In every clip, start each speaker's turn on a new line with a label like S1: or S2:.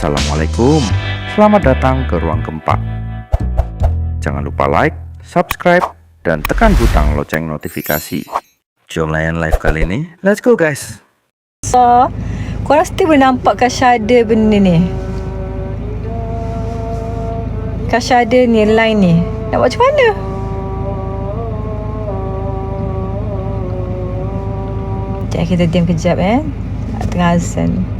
S1: Assalamualaikum Selamat datang ke Ruang Keempat Jangan lupa like, subscribe, dan tekan butang lonceng notifikasi Jom layan live kali ini Let's go guys
S2: So, korang still boleh nampak Kasha ada benda ni. Kasha ada ni, line ni. Nak buat macam mana? Sekejap kita diam kejap eh. Tengah azan.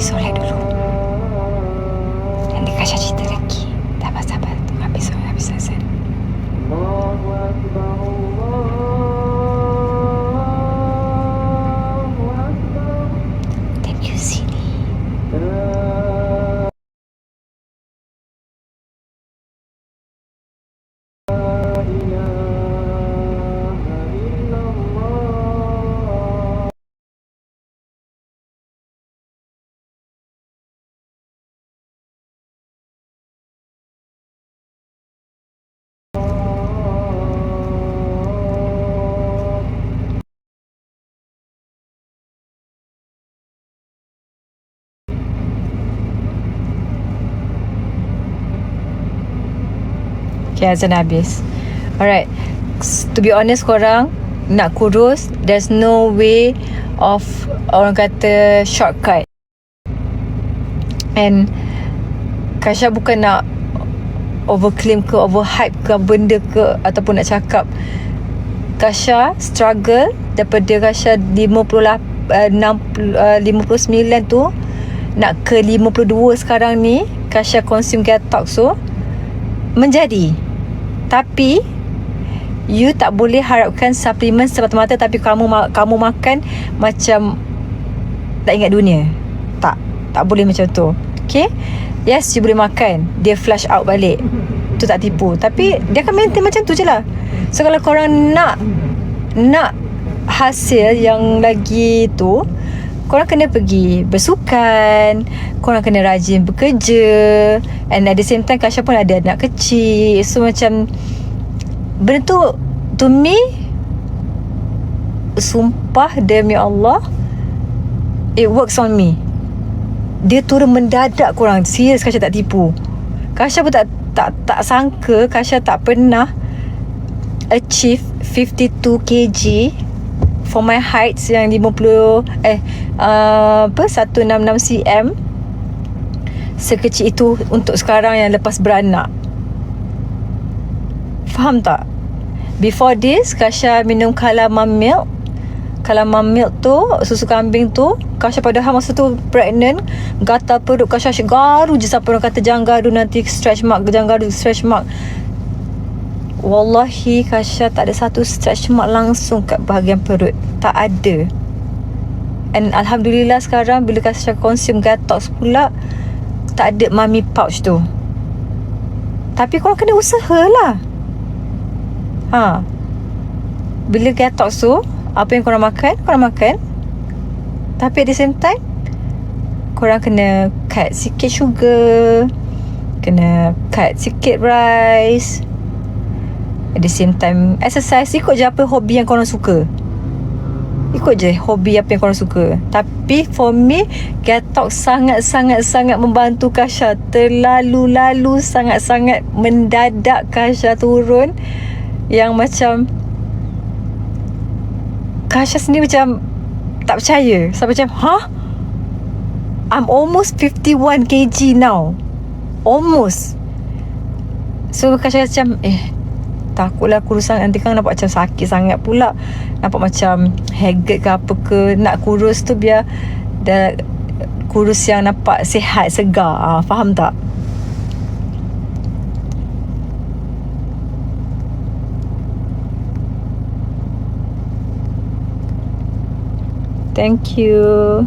S2: pergi Okay, azan habis. Alright. To be honest korang, nak kurus, there's no way of orang kata shortcut. And Kasha bukan nak overclaim ke overhype ke benda ke ataupun nak cakap Kasha struggle daripada Kasha 58 uh, 60, uh, 59 tu nak ke 52 sekarang ni Kasha consume Gatox tu menjadi tapi you tak boleh harapkan suplemen semata-mata tapi kamu kamu makan macam tak ingat dunia. Tak tak boleh macam tu. Okay? Yes you boleh makan. Dia flush out balik. Tu tak tipu. Tapi dia akan maintain macam tu je lah. So kalau korang nak nak hasil yang lagi tu korang kena pergi bersukan korang kena rajin bekerja and at the same time Kasha pun ada anak kecil. So macam benda tu to me sumpah demi Allah it works on me. Dia turun mendadak korang. Serius Kasha tak tipu. Kasha pun tak tak tak sangka Kasha tak pernah achieve 52 kg for my heights yang 50 eh uh, apa 166 cm sekecil itu untuk sekarang yang lepas beranak. Faham tak? Before this Kasha minum Kalama milk. Kalama milk tu susu kambing tu Kasha padahal masa tu pregnant gatal perut Kasha asyik garu je sampai orang kata jangan garu nanti stretch mark jangan garu stretch mark Wallahi Kasha tak ada satu stretch mark langsung kat bahagian perut. Tak ada. And Alhamdulillah sekarang bila Kasha consume Gatox pula tak ada mummy pouch tu. Tapi korang kena usaha lah. Ha. Bila Gatox tu apa yang korang makan korang makan. Tapi at the same time korang kena cut sikit sugar kena cut sikit rice at the same time exercise ikut je apa hobi yang korang suka. Ikut je hobi apa yang korang suka. Tapi for me Getok sangat-sangat-sangat membantu Kasha. Terlalu-lalu sangat-sangat mendadak Kasha turun. Yang macam Kasha sendiri macam Tak percaya. Sampai macam Huh? I'm almost 51 kg now. Almost. So Kasha macam Eh Takutlah kurus sangat Nanti kan nampak macam sakit sangat pula. Nampak macam Haggard ke apa ke. Nak kurus tu biar Dah Kurus yang nampak Sihat Segar. Ah, Faham tak? Thank you.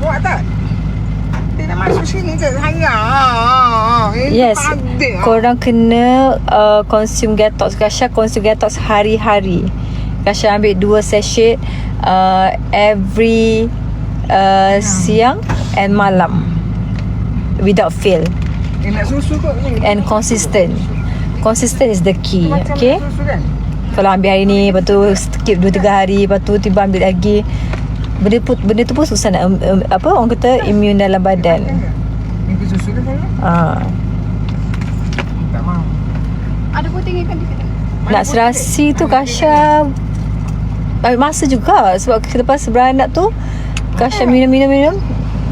S3: Buat tak? Dia nak masuk sini je sayang. Ini
S2: Yes
S3: tak ada.
S2: Korang kena uh, Consume Gatox Kasha consume Gatox hari-hari. Kasha ambil dua sachet uh, Every uh, Siang And malam. Without fail.
S3: Eh, nak susu kot ni.
S2: And consistent. Consistent is the key Okay?
S3: kan?
S2: Kalau ambil hari ni Lepas tu skip 2-3 hari Lepas tu tiba ambil lagi Benda, pun, benda tu pun susah nak um, um, Apa orang kata Immune dalam badan.
S3: Minggu susu kan kalau?
S2: Ah,
S3: Tak mau.
S4: Ada putih ikan di situ.
S2: Nak serasi tu Kasha. Ambil masa juga Sebab lepas beranak tu Kasha minum-minum-minum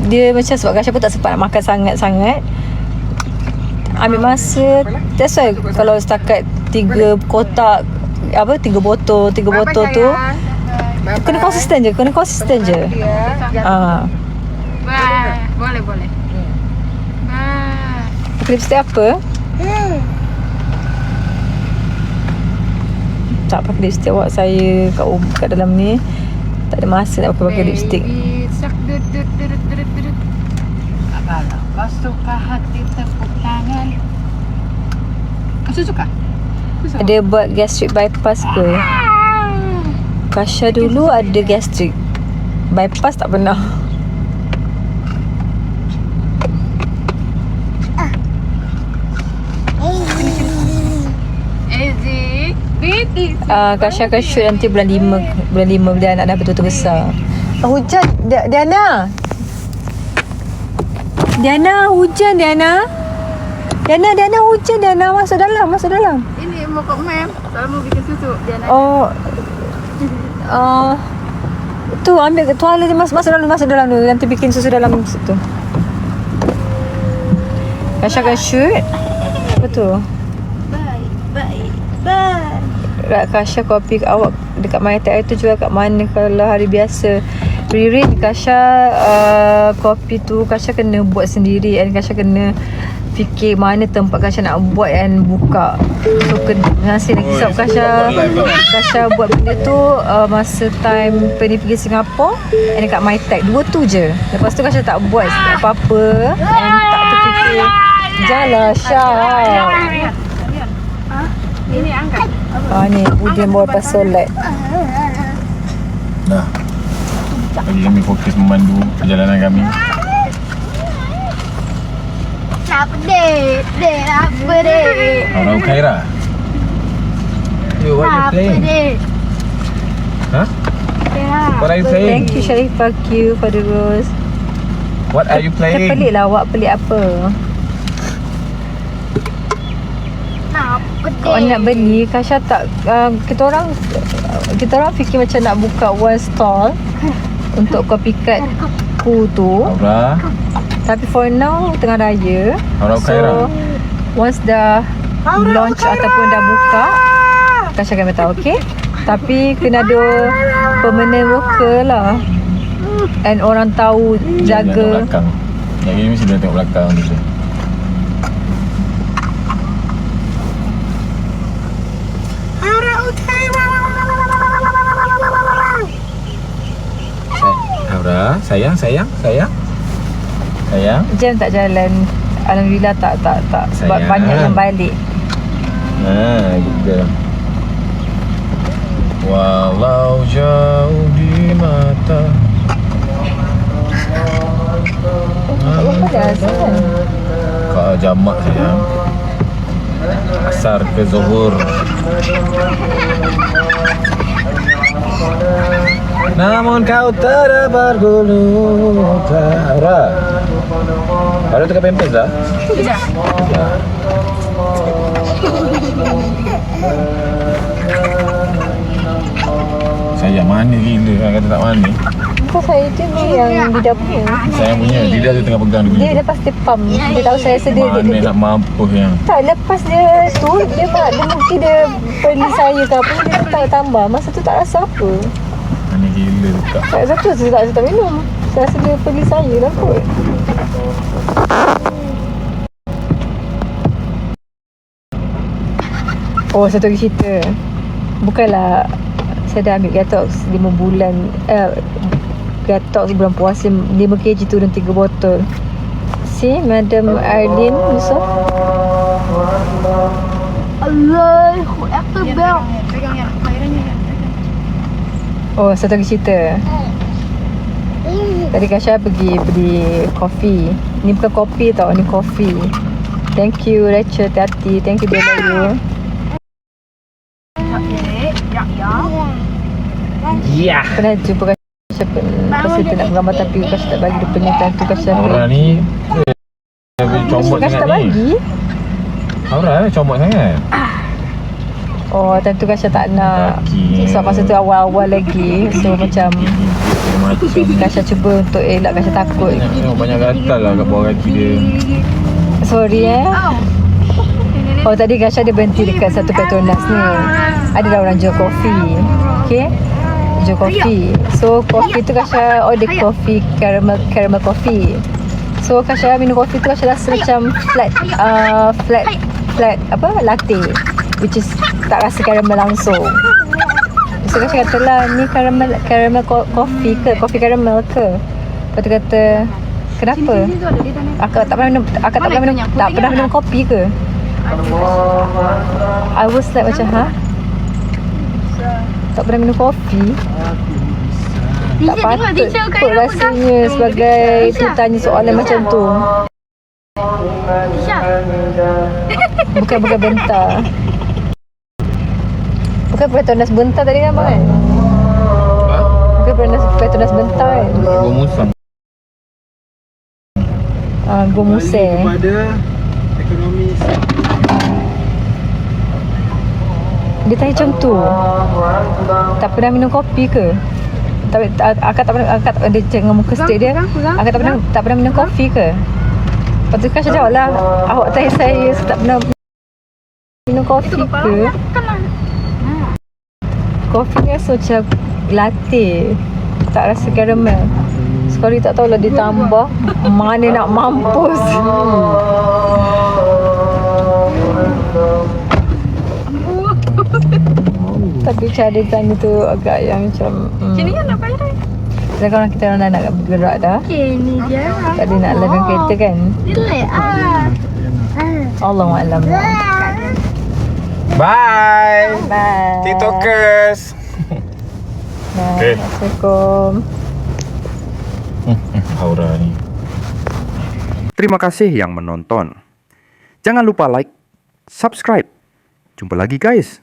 S2: Dia macam sebab Kasha pun tak sempat nak makan sangat-sangat. Ambil masa That's why Kalau setakat Tiga kotak Apa Tiga botol Tiga botol tu Kena konsisten je Kena konsisten je Ah,
S4: Bye. Boleh, boleh. Bye.
S2: Pakai lipstick apa? Tak pakai lipstick awak saya kat, kat dalam ni Tak ada masa nak pakai, pakai lipstick
S4: sak dut dut dut dut dut dut. Apalah, kau suka hati tepuk tangan. Kau suka? Suka?
S2: Ada buat gastric bypass ke? Kasha dulu ada gastric. Bypass tak pernah. Uh, Kasha akan shoot nanti bulan 5 Bulan 5 bila anak dah betul-betul besar. Oh, Hujan. Di- Diana. Diana hujan Diana. Diana Diana hujan Diana. Masuk dalam Masuk dalam.
S4: Ini mau kok mem. Kalau mau bikin susu dia nak.
S2: Oh uh, Tu ambil ke tuala dia masuk, masuk dalam Masuk dalam dulu Nanti bikin susu dalam situ Kasha akan shoot Apa tu?
S4: Bye. Bye. Bye.
S2: Kasha kopi awak Dekat My Tech tu jual kat mana Kalau hari biasa Riri Kasha uh, Kopi tu Kasha kena buat sendiri And Kasha kena Fikir mana tempat Kasha nak buat And buka. So kena Nasi lagi sebab Kasha Kasha buat benda tu uh, Masa time Penny pergi Singapore And dekat My Tech Dua tu je. Lepas tu Kasha tak buat apa-apa And tak terfikir. Janganlah Syah.
S4: Ini angkat.
S2: Ah ni Udin bawa lepas solat
S5: Dah. Bagi kami fokus memandu perjalanan kami.
S4: Apa dek? Dek apa dek?
S5: Orang Khaira. Yo, what you playing?
S4: dek?
S5: Huh? What are you
S2: Thank
S5: playing?
S2: you Sharifah Q for the rose
S5: What are you playing?
S2: pelik lah awak pelik apa
S4: Apa
S2: Kau nak beli Kasha tak uh, Kita orang Kita orang fikir macam nak buka one stall Untuk copycat ku tu
S5: Aura.
S2: Tapi for now Tengah raya
S5: Khaira.
S2: So Once dah Launch ataupun dah buka Kasha akan beritahu okay Tapi kena ada Permanent worker lah And orang tahu
S5: tengok
S2: Jaga
S5: belakang. Yang ini mesti dia tengok belakang. Say- Aura, sayang, sayang, sayang. Sayang.
S2: Jam tak jalan. Alhamdulillah tak tak tak. Sebab
S5: Sayang.
S2: banyak yang balik.
S5: Ha, gitu. Walau jauh di mata. Kau jamak sayang. Asar ke Zuhur Namun kau tidak bergulung Aura Baru tukar pampers dah?
S4: Tidak.
S5: Sayang mana gila kan kata tak mani
S2: Kau saya tu ni yang Dida punya.
S5: Sayang punya Dida tu tengah pegang dia
S2: Dia lepas dia pump. Dia tahu saya sedih. Dia,
S5: Mana
S2: dia,
S5: nak mampus yang
S2: tak lepas dia tu dia buat dia mungkin dia beli saya ke apa dia tak tambah masa tu tak rasa apa
S5: Mana gila tu tak
S2: apa saya tak, saya tak minum? Saya rasa dia beli saya lah kot. Oh satu lagi cerita. Bukanlah saya dah ambil Gatox 5 bulan eh, Gatox bulan puasa 5 kg turun 3 botol. Si Madam Ardin Yusof
S6: Allahu Akbar.
S4: Pegang yang cairannya kan.
S2: Oh, satu lagi cerita. Tadi Kasha pergi beli kopi. Ni bukan kopi tau, ni kopi. Thank you Rachel, hati Thank you Bella you.
S4: Ya, ya.
S5: Ya
S2: Pernah jumpa Kasha pun Kasha tu nak gambar tapi Kasha tak bagi dia pernyataan tu Kasha
S5: Aura ni comot
S2: Kasha tak bagi.
S5: Aura ni comot sangat
S2: Oh, time tu Kasha tak nak.
S5: Laki.
S2: Sebab masa tu awal-awal lagi. So macam Kasha cuba untuk elak Kasha takut.
S5: Banyak, tengok banyak gatal lah kat bawah kaki dia
S2: Sorry eh. Oh tadi Kasha dia berhenti dekat satu Petronas ni. Ada orang jual kopi. Okay. Jual kopi. So kopi tu Kasha order kopi caramel caramel kopi. So Kasha minum kopi tu Kasha rasa macam flat uh, flat flat apa latte which is tak rasa caramel langsung. So Kasha kata lah ni caramel caramel ko- kopi ke kopi caramel ke. Lepas tu kata kenapa? Akak tak pernah minum akak tak pernah minum tak pernah minum kopi ke? I was like macam ha? Tak pernah minum kopi? Tak patut kot rasanya sebagai tu tanya soalan macam tu. Bukan bukan bentar. Bukan Petronas bentar tadi kan abang kan? Bukan Petronas, Petronas bentar kan?
S5: Gua musang
S2: Ah, Gomuse.
S3: Kepada ekonomi
S2: Dia tanya macam tu Tak pernah minum kopi ke? Tak, tak, akak tak pernah akak tak, dia dengan muka straight dia Akak tak pernah tak pernah minum kopi ke? Lepas tu Kasha jawab lah Awak tanya saya saya tak pernah minum kopi ke? Kopi ni rasa macam latte Tak rasa caramel Sekali tak tahulah ditambah Mana nak mampus Tapi cara tanya tu agak yang macam hmm.
S4: Sini kan nak cairan.
S2: Kalau korang kita orang dah nak bergerak dah
S6: Okay, ni dia.
S2: Tak ada nak lawan kereta kan
S6: Relax ah.
S2: Allah Alam
S5: Bye
S2: Bye
S5: TikTokers
S2: Bye
S5: Okay.
S2: Assalamualaikum
S5: Aura ni
S1: Terima kasih yang menonton. Jangan lupa like, subscribe. Jumpa lagi guys.